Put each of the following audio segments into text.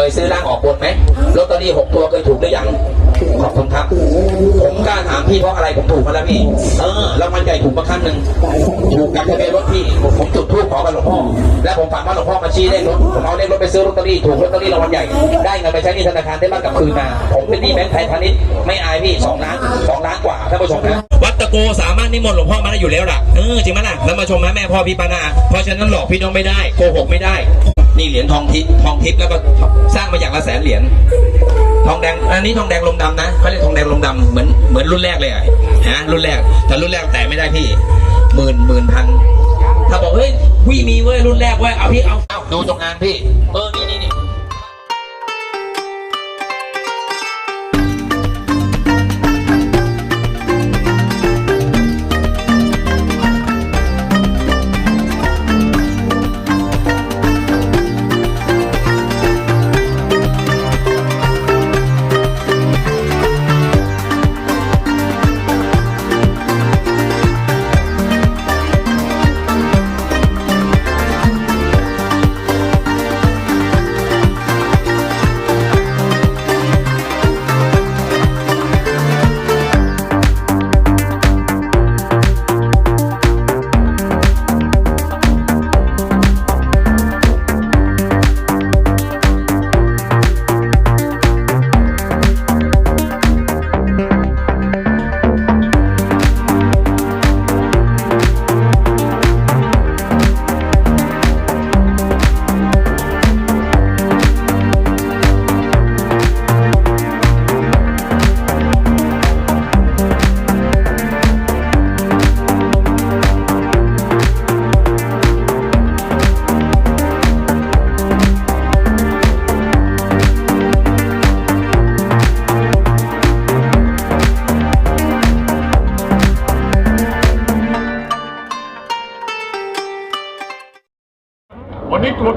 เคยซื้อร่างออกบนไหมลอตเตอรี่หกตัวเคยถูกหรือยังขอบคุณครับ ผมกล้าถามพี่เพราะอะไรผมถูกมาแล้วพี่ เออรางวัลใหญ่ถูกมาครั้งหนึ่งถูกกับทะเบียนรถพี่ ผมจุดธูปขอกับหลวงพ่อ และผมฝันว่าหลวงพ่อมาชี้เลขรถผมเอาเลขรถไปซื้อลอตเตอรี่ถูกลอตเตอรี่รางวัลใหญ่ ได้เงินไปใช้หนี่ธนาคารได้บ้านกลับคืนมา ผมเป็นหนี้แบงค์ไทยพาณิชย์ไม่อายพี่สองล้านสองล้านกว่าท่านผู้ชมนะวัดตะโกสามารถนิมนต์หลวงพ่อมาได้อยู่แล้วล่ะ เออจริงไหมล่ะ แล้วมาชมนะแม่พ่อพี่ปานา เพราะฉะนั้นหลอกพี่น้องไม่ได้โกหกไม่ได้ นี่เหรียญทองทิพย์ทองทิพย์แล้วก็สร้างมาอย่างละแสนเหรียญทองแดงอันนี้ทองแดงลมดำนะเขาเรียกทองแดงลมดำเหมือนเหมือนรุ่นแรกเลยอะฮะรุ่นแรกแต่รุ่นแรกแต่ไม่ได้พี่หมื่นหมื่นพันถ้าบอกเฮ้ยพี่มีเว้ยรุ่นแรกเว้ยเอาพี่เอาเอาดูตรงงานพี่ เออนี่นี่นี่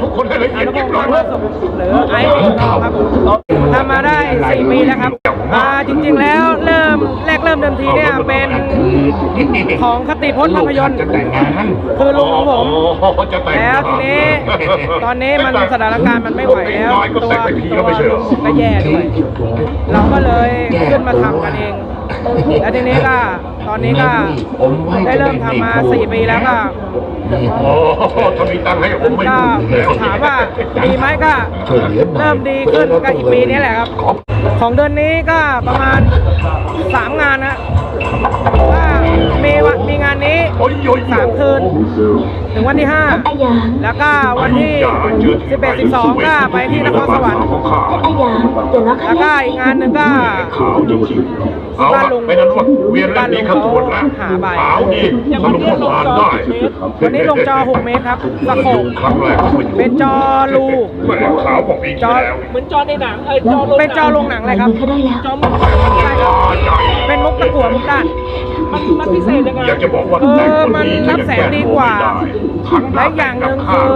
ทุกคนให้ละเอียดยิบหน่อยหรือไอซ์ครับทำมาได้4ปีแล้วครับอ่าจริงๆแล้วเริ่มแรกเริ่มเดิมทีเนี่ยเป็นของคติพจน์ภาพยนตร์คือลุงของผมแล้วทีนี้ตอนนี้มันสถานการณ์มันไม่ไหวแล้วตัวแต่งไปทีตัแล้วลุงก็แย่ด้วยเราก็เลยขึ้นมาทำกันเอง แล้วทีนี้ก็ตอนนี้ก็ได้เริ่มทำมา4ปีแล้วก็โอ้โหถ้ามีตังค์ให้ผมไม่ก็ดูเลยถามว่าดีไหมก็เริ่มดีขึ้นก็อีกปีนี้แหละครับ ของเดือนนี้ก็ประมาณ3งานนะว่ามีวันมีงานนี้โอ้ยโอ้ยสามคืน ถึงวันที่ 5 แล้วก็วันที่ 11 12 ก็ไปที่นครสวรรค์ของข้าอาหยางเดี๋ยวนะคะแล้วก็อีกงานหนึ่งก็ขาวจริงๆเอาละไม่นั้นว่าเวียนเล่นนี้เขาตรวจแล้วหาใบขาวดีทะลุผ่านได้วันนี้ลงจอ 6 เมตรครับสโคปครั้งแรกไม่ดูเป็นจอรูแม่ขาวกว่าปีที่แล้วเหมือนจอในหนังเอ้ยจอโรงเป็นจอโรงหนังเลยครับมือเขาได้แล้วจอมุกใช่ครับเป็นมุกตะกั่วมุกด้านมันมันพิเศษยังไงอยากจะบอกว่าเออมันรับแสงดีกว่าและอย่างหนึ่งคือ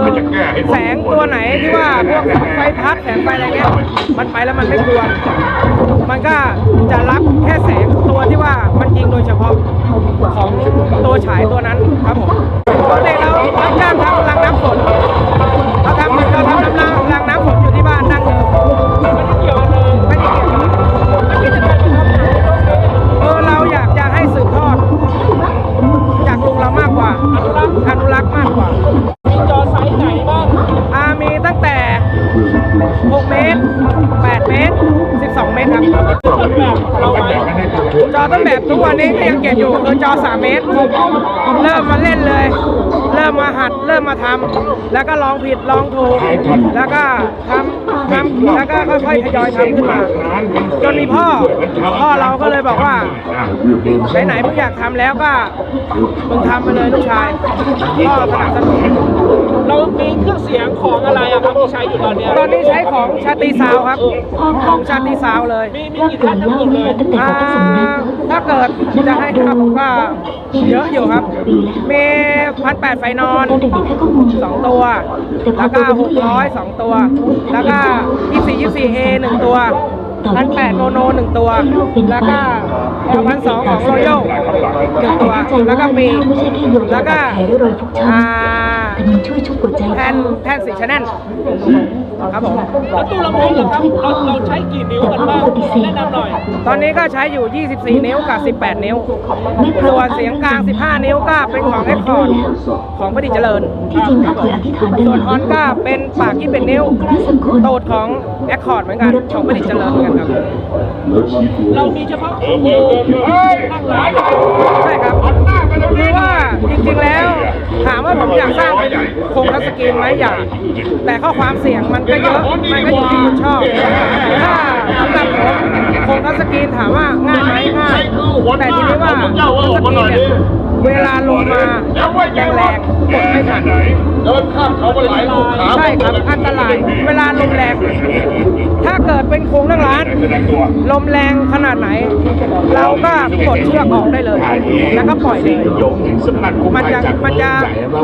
แสงตัวไหนที่ว่าพวกไฟพัดแสงไฟอะไรเงี้ยมันไปแล้วมันไม่กลัว มันก็จะรับแค่แสงตัวที่ว่ามันยิงโดยเฉพาะของตัวฉายตัวนั้นครับผมปกติเรารับจ้างทำรางน้ำฝน จอต้นแบบทุกวันนี้ก็ยังเก็บอยู่คือจอ3เมตร เริ่มมาเล่นเลย เริ่มมาหัด เริ่มมาทำแล้วก็ลองผิดลองถูก แล้วก็ทำทำแล้วก็ค่อยๆทยอยทำขึ้นมา จนมีพ่อ พ่อเราก็เลยบอกว่าไหนๆมึงอยากทำแล้วก็มึงทำไปเลยลูกชายพ่อสนับสนุน เรามีเครื่องเสียงของอะไรอะครับที่ใช้อยู่ตอนเนี้ยตอนนี้ใช้ของชาตรีซาวด์ครับ ของชาตรีซาวด์เลยมีมีกี่ท่านทั้งหมดเลยตั้งแต่อ่าเขาผสมแล้วถ้าเกิดจะให้ทำก็เยอะอยู่ครับ มีพันแปดไฟนอนตอนเด็กๆแค่ก็งงสองตัว แล้วก็หกร้อยสองตัว แล้วก็ยี่สี่ยี่สี่เอหนึ่งตัวพันแปดโนโนหนึ่งตัว แล้วก็พันสองของรอยัลหนึ่งตัว แล้วก็มีไม่ใช่แค่โยนแล้วก็แผลด้วยรอยฟกช้ำอ่า อันนี้ช่วยชุบหัวใจแทนแทนสีชแนลครับผมแล้วตู้ลำโพงเหรอครับเราเราใช้กี่นิ้วกันบ้างแนะนำหน่อย ตอนนี้ก็ใช้อยู่ 24 นิ้วกับ 18 นิ้วส่วนเสียงกลาง 15 นิ้วก็เป็นของเอ็กคอร์ดของพอดีเจริญที่จริงข้าเคยอธิษฐานเดินส่วนฮอนก็เป็นปากที่เป็นนิ้วโตดของแอคคอร์ดเหมือนกันของพอดีเจริญเหมือนกันครับเรามีเฉพาะของดูนั่งหลายใช่ครับ คือว่าจริงๆแล้ว ถามว่าผมอยากสร้างเป็นโครงทัศกรีนไหมอยากแต่ข้อความเสียงมันก็เยอะมันก็อยู่ที่คนชอบถ้าสำหรับผมโครงทัศกรีนถามว่าง่ายไหมง่ายแต่ทีนี้ว่าทัศกรีนเนี่ย เวลาลงมาแรงๆกดไม่ทันเดินข้ามเขาไปหลายลูกขาใช่ครับอันตราย เวลาลมแรง ถ้าเกิดเป็นโครงนั่งร้านแสดงตัวลมแรงขนาดไหน เราก็กดเชือกออกได้เลย แล้วก็ปล่อยเลยโยงถึงสำนักกู้มันภัยจะจากมันจะ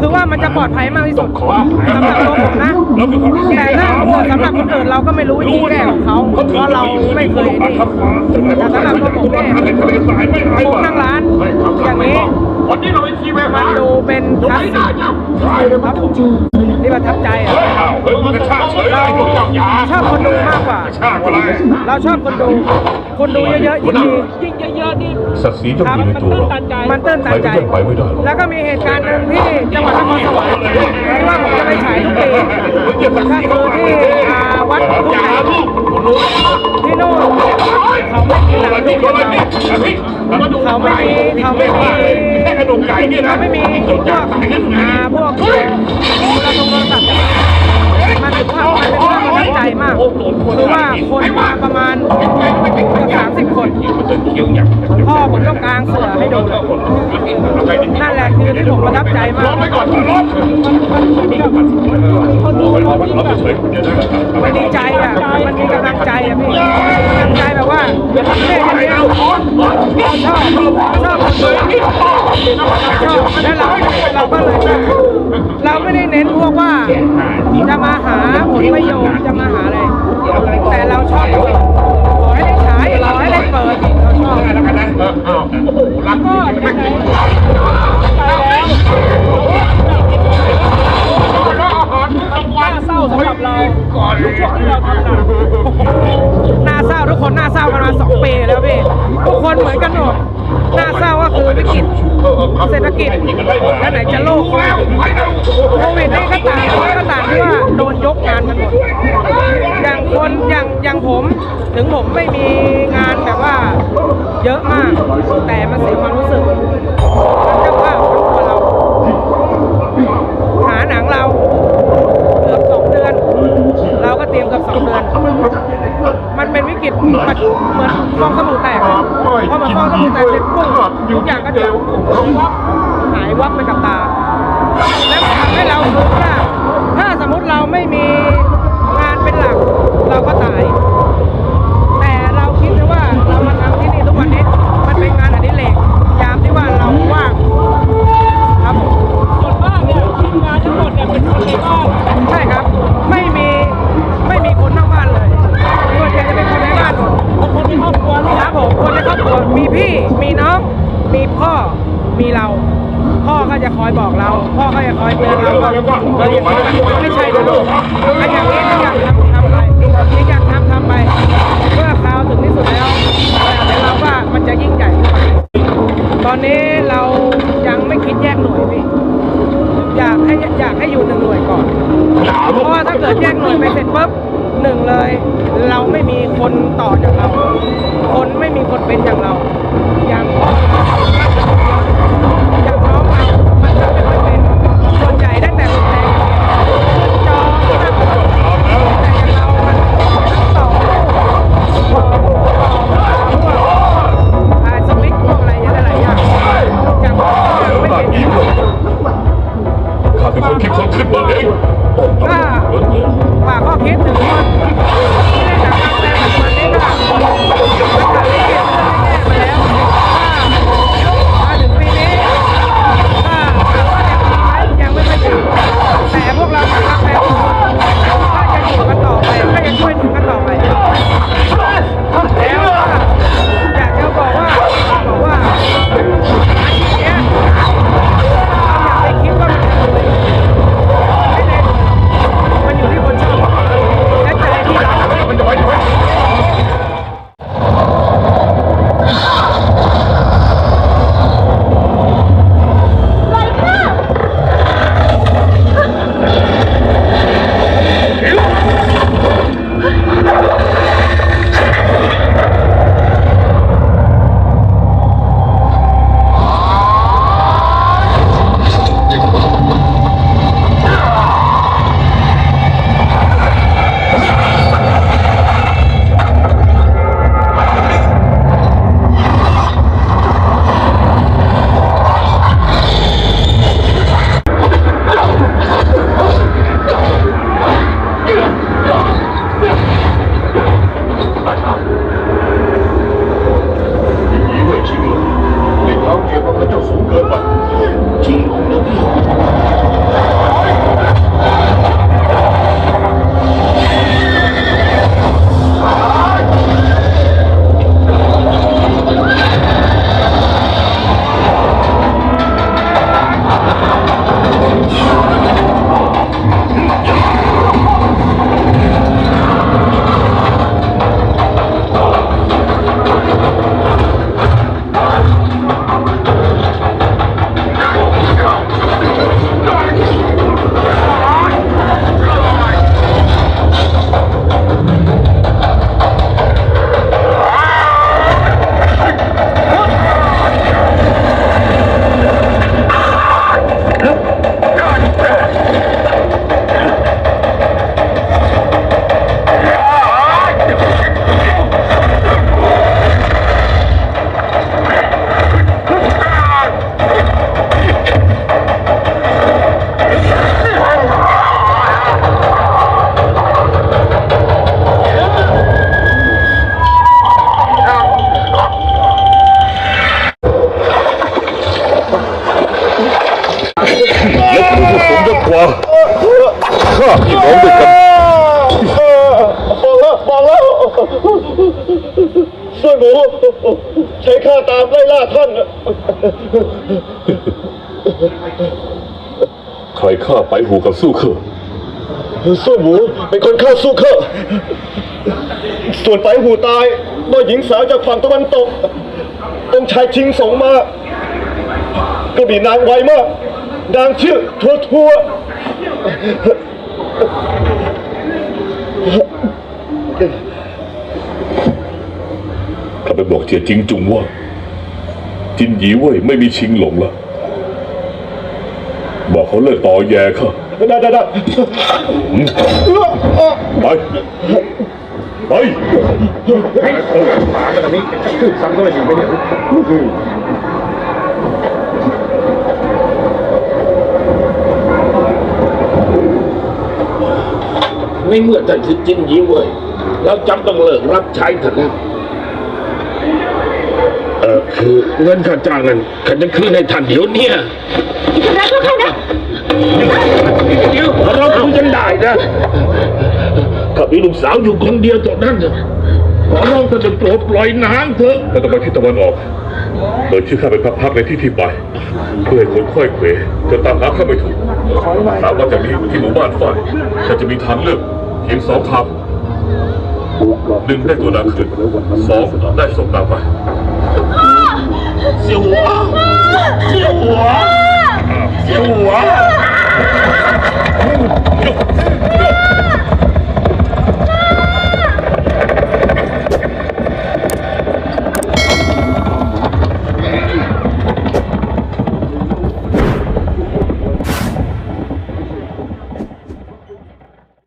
คือว่ามันจะปลอดภัยมากที่สุดขออภัยสำหรับตัวผมนะแล้วมีความรู้สึกแต่ถ้าเกิดสำหรับคนอื่นเราก็ไม่รู้วิธีแก้ของเขาเพราะเราไม่เคยนี่แต่สำหรับตัวผมเนี่ยโครงนั่งร้านอย่างนี้ วันนี้เราไปทีแม่มันดูเป็นคลาสสิกครับผมนี่ประทับใจอะเฮ้ยมันกระชากเฉยเลยพวกเจ้าหยาชอบคนดูมากกว่ากระชากอะไรเราชอบคนดู คนดูเยอะๆยิ่งดียิ่งเยอะๆนี่ศักดิ์ศรีต้องอยู่ในมันตัวตื้นเราตันใจมันตื้นตันใจใครก็ยังไปไม่ได้หรอกแล้วก็มีเหตุการณ์หนึ่งที่จังหวัดนครสวรรค์ที่ว่าผมจะไปฉายทุกปีก็คือที่อ่าวัดทุ่งใหญ่ที่นู่นเขาไม่มีหนังดูเยอะเราเขาไม่มีเขาไม่มี แค่กระดูกไก่เนี่ยนะไม่มีพวกอ่าพวกโทรศัพท์มันเป็นภาพมันเป็นภาพประทับใจมากคือว่าคนมาประมาณสามสิบคนพ่อผมต้องกลางเสือให้ดูนั่นแหละคือที่ผมประทับใจมากไปก่อนรถคนดูรถแบบมันดีใจอะมันมีกำลังใจอะพี่กำลังใจแบบว่า แล้วเราเราก็เลยเราไม่ได้เน้นพวกว่าจะมาหาผลประโยชน์จะมาหาอะไร แต่เราชอบขอให้ได้ฉายขอให้ได้เปิดเราชอบแล้วกันนะโอ้โหรักก็ไงนะไปแล้วน่าเศร้าสำหรับเราทุกช่วงที่เราทำหนังหน้าเศร้าทุกคนหน้าเศร้ากันมาสองปีแล้วพี่ทุกคนเหมือนกันหมด วิกฤตเศรษฐกิจและไหนจะโลกโควิดโควิดนี่ก็ต่างก็ต่างที่ว่าโดนยกงานกันหมดอย่างคนอย่างอย่างผมถึงผมไม่มีงานแบบว่าเยอะมาก แต่มันเสียความรู้สึกมันเจ้าภาพทั้งตัวเราหาหนังเราเกือบสองเดือน เราก็เตรียมเกือบสองเดือน มันเป็นวิกฤตมันเหมือนฟองสบู่แตก อะพราะมือนฟองสบู่แตกเสร็จปุ๊บทุกอย่างก็จะหายวับไปกับตา แล้วทำให้เราคิดว่าถ้าสมมติเราไม่มีงานเป็นหลัก เราก็ตาย แต่เราคิดว่าเรามาทำที่นี่ทุกวันนี้ มันเป็นงานอดิเรกยามที่ว่าเราว่าง ตอนนี้เรายังไม่คิดแยกหน่วยพี่อยากให้อยากให้อยู่หนึ่งหน่วยก่อน เพราะว่าถ้าเกิดแยกหน่วยไปเสร็จปุ๊บหนึ่งเลย เราไม่มีคนต่อจากเรา คนไม่มีคนเป็นอย่างเราอย่างพ่อ ท่าน ใครฆ่าไปหูกับสู้เคอส่วนหมูเป็นคนฆ่าสู้เคอส่วนไปหูตายเมื่อหญิงสาวจากฝั่งตะวันตก องค์ชายชิงสงมาก็มีนางไวมากนางชื่อทัวทัวข้าไปบอกเจียจิงจุงว่า จินหยีเว่ยไม่มีชิงหลงละบอกเขาเลิกต่อแย่ข้าได้ได้ได้ไปไปในเมื่อท่านคือจินยีเว่ยเราจำต้องเลิกรับใช้ท่านแล้ว คือเงินค่าจ้างนั้นข้าจะคืนให้ท่านเดี๋ยวเนี้ทำร้ายพวกเขานะ เดี๋ยวเราคุยกันได้นะข้ามีลูกสาวอยู่คนเดียวเท่านั้นนะขอร้องท่านจะโปรดปล่อยนางเถอะ เราต้องไปที่ตะวันออกเปิดชื่อข้าไปพักๆในที่ที่ไป เพื่อให้คนค่อยเขวจะตามหาข้าไม่ถูกถามว่าจากนี้ที่หมู่บ้านฝ่ายข้าจะมีทางเลือกเพียงสองทางหนึ่งได้ตัวนางคืนสองได้ส่งนางไป 救我救我救我